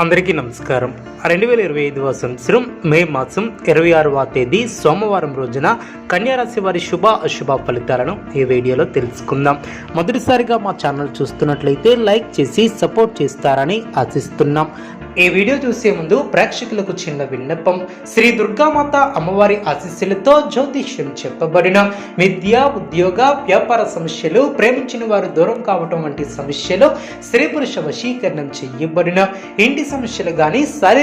అందరికీ నమస్కారం. రెండు వేల ఇరవై ఐదవ సంవత్సరం మే మాసం ఇరవై ఆరవ తేదీ సోమవారం రోజున కన్యారాశి వారి శుభ అశుభ ఫలితాలను ఈ వీడియోలో తెలుసుకుందాం. మొదటిసారిగా మా ఛానల్ చూస్తున్నట్లయితే లైక్ చేసి సపోర్ట్ చేస్తారని ఆశిస్తున్నాం. ఈ వీడియో చూసే ముందు ప్రేక్షకులకు చిన్న విన్నపం. శ్రీ దుర్గామాత అమ్మవారి ఆశీస్సులతో జ్యోతిష్యం చెప్పబడిన విద్య ఉద్యోగ వ్యాపార సమస్యలు ప్రేమించిన వారు దూరం కావటం వంటి సమస్యలు స్త్రీ పురుష వశీకరణం చేయబడిన ఇంటి సమస్యలు కానీ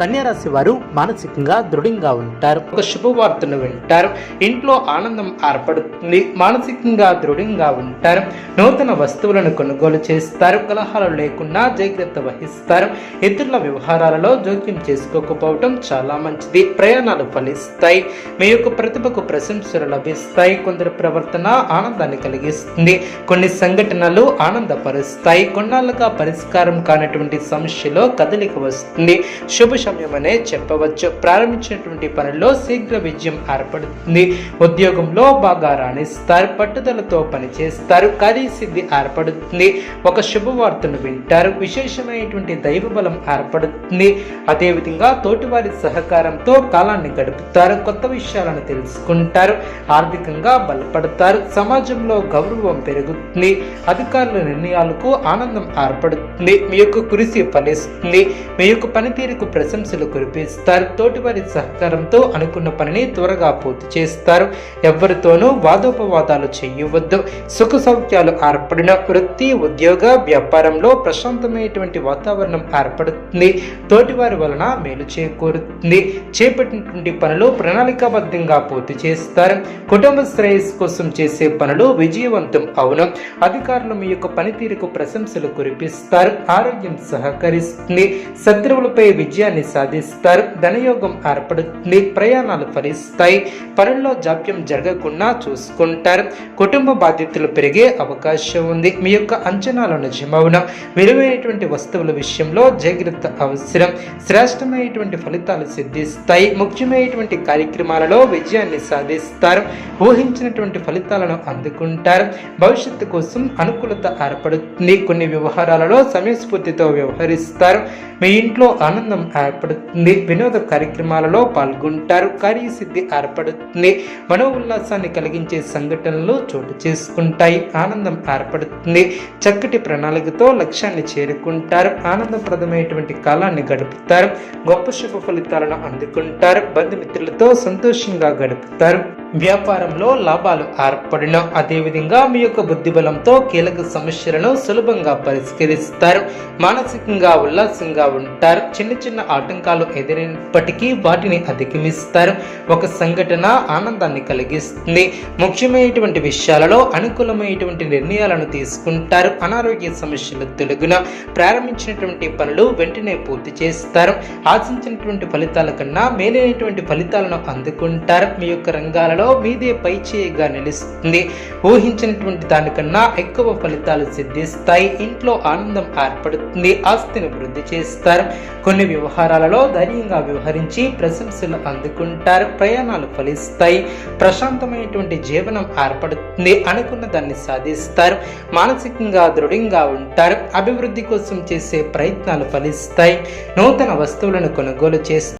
కన్యారాశి వారు మానసికంగా దృఢంగా ఉంటారు. ఒక శుభవార్తను వింటారు. ఇంట్లో ఆనందం ఏర్పడుతుంది. మానసికంగా దృఢంగా ఉంటారు. నూతన వస్తువులను కొనుగోలు చేస్తారు. కలహాలు లేకుండా జాగ్రత్త వహిస్తారు. ఇతరుల వ్యవహారాలలో జోక్యం చేసుకోకపోవటం చాలా మంచిది. ప్రయాణాలు ఫలిస్తాయి. మీ యొక్క ప్రతిభకు ప్రశంసలు లభిస్తాయి. కొందరి ప్రవర్తన ఆనందాన్ని కలిగిస్తుంది. కొన్ని సంఘటనలు ఆనందపరుస్తాయి. కొన్నాళ్ళుగా పరిష్కారం కానటువంటి సమస్యలో కదలిక వస్తుంది. శుభ సమయమనే చెప్పవచ్చు. ప్రారంభించినటువంటి పనుల్లో శీఘ్ర విజయం ఏర్పడుతుంది. ఉద్యోగంలో బాగా రాణిస్తారు పట్టుదలతో పనిచేస్తారు కార్యసిద్ధి ఏర్పడుతుంది. ఒక శుభవార్తను వింటారు విశేషమైనటువంటి దైవ బలం ఏర్పడుతుంది. అదేవిధంగా తోటివారి సహకారంతో కాలాన్ని గడుపుతారు కొత్త విషయాలను తెలుసుకుంటారు ఆర్థికంగా బలపడతారు సమాజంలో గౌరవం పెరుగుతుంది అధికారుల నిర్ణయాలకు ఆనందం ఏర్పడుతుంది మీ యొక్క కృషి ఫలిస్తుంది మీ యొక్క పనితీరుకు ప్రశంసలు కురిపిస్తారు తోటివారి సహకారంతో అనుకున్న పనిని త్వరగా పూర్తి చేస్తారు. ఎవరితోనూ వాదోపవాదాలు చేయవద్దు. సుఖ సౌఖ్యాలు ఏర్పడిన వృత్తి ఉద్యోగ వ్యాపారంలో ప్రశాంతమైనటువంటి వాతావరణం ఏర్పడుతుంది. తోటివారి వలన మేలు చేకూరుతుంది. చేపట్టినటువంటి పనులు ప్రణాళికాబద్ధంగా పూర్తి చేస్తారు. కుటుంబ శ్రేయస్సు కోసం చేసే పనులు విజయవంతం అవును. అధికారులు మీ యొక్క పనితీరుకు ప్రశంసలు కురిపిస్తారు. ఆరోగ్యం సహకరిస్తుంది. శత్రువులపై విజయాన్ని సాధిస్తారు. ధనయోగం ఏర్పడుతుంది. ప్రయాణాలు ఫలిస్తాయి. పనుల్లో జాప్యం జరగకుండా చూసుకుంటారు. కుటుంబ బాధ్యతలు పెరిగే అవకాశం ఉంది. మీ యొక్క అంచనాలు నిజమవున? విలువైనటువంటి వస్తువుల విషయంలో జాగ్రత్త అవసరం. శ్రేష్టమైనటువంటి ఫలితాలు సిద్ధిస్తాయి. ముఖ్యమైనటువంటి కార్యక్రమాలలో విజయాన్ని సాధిస్తారు. ఊహించినటువంటి ఫలితాలను అందుకుంటారు. భవిష్యత్తు కోసం అనుకూలత ఏర్పడుతుంది. కొన్ని వ్యవహారాలలో సమయస్ఫూర్తితో వ్యవహరిస్తారు. మీ ఇంట్లో ఆనందం ఏర్పడుతుంది. వినోద కార్యక్రమాలలో పాల్గొంటారు. కార్యసిద్ధి ఏర్పడుతుంది. మనో ఉల్లాసాన్ని కలిగించే సంఘటనలు చోటు చేసుకుంటాయి. ఆనందం ఏర్పడుతుంది. చక్కటి ప్రణాళికతో లక్ష్యాన్ని చేరుకుంటారు. ఆనందప్రదమైనటువంటి కాలాన్ని గడుపుతారు. గొప్ప శుభ ఫలితాలను అందుకుంటారు. బంధుమిత్రులతో సంతోషంగా గడుపుతారు. వ్యాపారంలో లాభాలు ఏర్పడిన అదేవిధంగా మీ యొక్క బుద్ధిబలంతో కీలక సమస్యలను సులభంగా పరిష్కరిస్తారు. మానసికంగా ఉల్లాసంగా ఉంటారు. చిన్న చిన్న ఆటంకాలు ఎదురైనప్పటికీ వాటిని అధిగమిస్తారు. ఒక సంఘటన ఆనందాన్ని కలిగిస్తుంది. ముఖ్యమైనటువంటి విషయాలలో అనుకూలమైనటువంటి నిర్ణయాలను తీసుకుంటారు. అనారోగ్య సమస్యలు తొలగిన ప్రారంభించినటువంటి పనులు వెంటనే పూర్తి చేస్తారు. ఆశించినటువంటి ఫలితాల కన్నా మేలైనటువంటి ఫలితాలను అందుకుంటారు. మీ యొక్క రంగాలలో మీదే పై చేయిగా నిలుస్తుంది. ఊహించినటువంటి దానికన్నా ఎక్కువ ఫలితాలు సిద్ధిస్తాయి. ఇంట్లో ఆనందం ఏర్పడుతుంది. ఆస్తిని వృద్ధి చేస్తారు. కొన్ని వ్యవహారాలలో ధైర్యంగా వ్యవహరించి ప్రశంసలు అందుకుంటారు. ప్రయాణాలు ఫలిస్తాయి. ప్రశాంతమైనటువంటి జీవనం ఏర్పడుతుంది. అనుకున్న దాన్ని సాధిస్తారు. మానసికంగా దృఢంగా ఉంటారు. అభివృద్ధి కోసం చేసే ప్రయత్నాలు ఫలిస్తాయి. నూతన వస్తువులను కొనుగోలు చేస్తారు.